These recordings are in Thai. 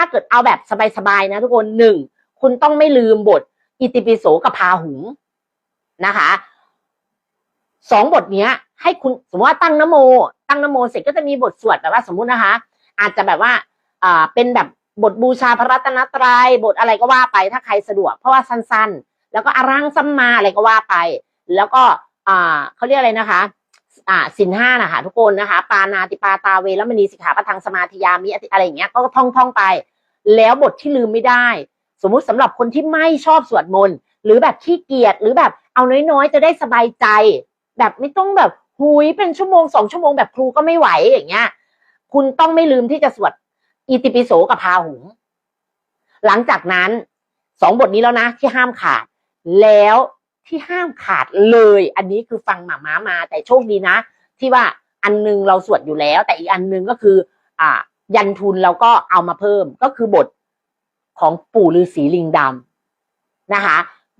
ถ้าเกิดเอาแบบสบายๆนะทุกคนหนึ่งคุณต้องไม่ลืมบท อิติปิโสกับพาหุงนะคะสองบทเนี้ย ให้คุณสมมติว่าตั้งนโม ตั้งนโมเสร็จก็จะมีบทสวดแบบว่าสมมุตินะคะ อาจจะแบบว่าอ่าเป็นแบบบทบูชาพระรัตนตรยัยบทอะไรก็ว่าไปถ้าใครสะดวก เพราะว่าสั้นๆ แล้วก็อารังสัมมาอะไรก็ว่าไป แล้วก็อ่าเขาเรียกอะไรนะคะ อ่าสินห้านะคะทุกคนนะคะ ปานาติปาตาเวรมณีสิกขาปะทังสมาธิยามิอะไรอย่างเงี้ยก็ท่องท่องๆไป แล้วบทที่ลืมไม่ได้ สมมุติสำหรับคนที่ไม่ชอบสวดมนต์หรือแบบขี้เกียจหรือแบบเอาน้อยๆ จะได้สบายใจ แบบไม่ต้องแบบหุยเป็นชั่วโมงสองชั่วโมงแบบครูก็ไม่ไหวอย่างเงี้ย คุณต้องไม่ลืมที่จะสวดอิติปิโสกับพาหุง หลังจากนั้นสองบทนี้แล้วนะ ที่ห้ามขาด แล้วที่ห้ามขาดเลย อันนี้คือฟังหมาม้ามา แต่โชคดีนะ ที่ว่าอันหนึงเราสวดอยู่แล้ว แต่อีกอันหนึงก็คือ อ่า ยันทุนเราก็เอามาเพิ่มก็คือบทของปู่ฤาษีลิงดำนะคะ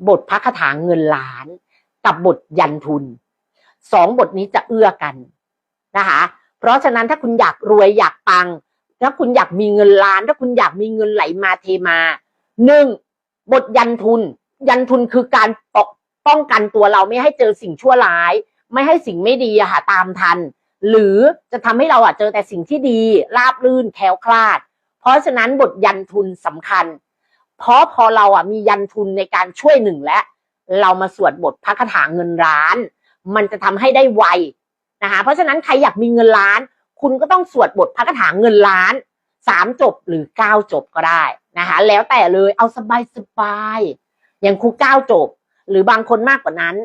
บทพระคาถาเงินล้าน กับบทยันทุนสองบทนี้จะเอื้อกันนะคะ เพราะฉะนั้นถ้าคุณอยากรวยอยากปัง ถ้าคุณอยากมีเงินล้าน ถ้าคุณอยากมีเงินไหลมาเทมาหนึ่งบทยันทุน ยันทุนคือการปกป้องกันตัวเราไม่ให้เจอสิ่งชั่วร้าย ไม่ให้สิ่งไม่ดีอะค่ะตามทัน หรือจะทำให้เราอะเจอแต่สิ่งที่ดีราบรื่นแคล้วคลาด เพราะฉะนั้นบทยันทุนสำคัญ เพราะพอเราอะมียันทุนในการช่วยหนึ่งและ เรามาสวดบทพระคาถาเงินล้าน มันจะทำให้ได้ไวนะคะเพราะฉะนั้นใครอยากมีเงินล้าน คุณก็ต้องสวดบทพระคาถาเงินล้านสามจบหรือเก้าจบก็ได้นะคะแล้วแต่เลยเอาสบายสบายอย่างครูเก้าจบ หรือบางคนมากกว่านั้น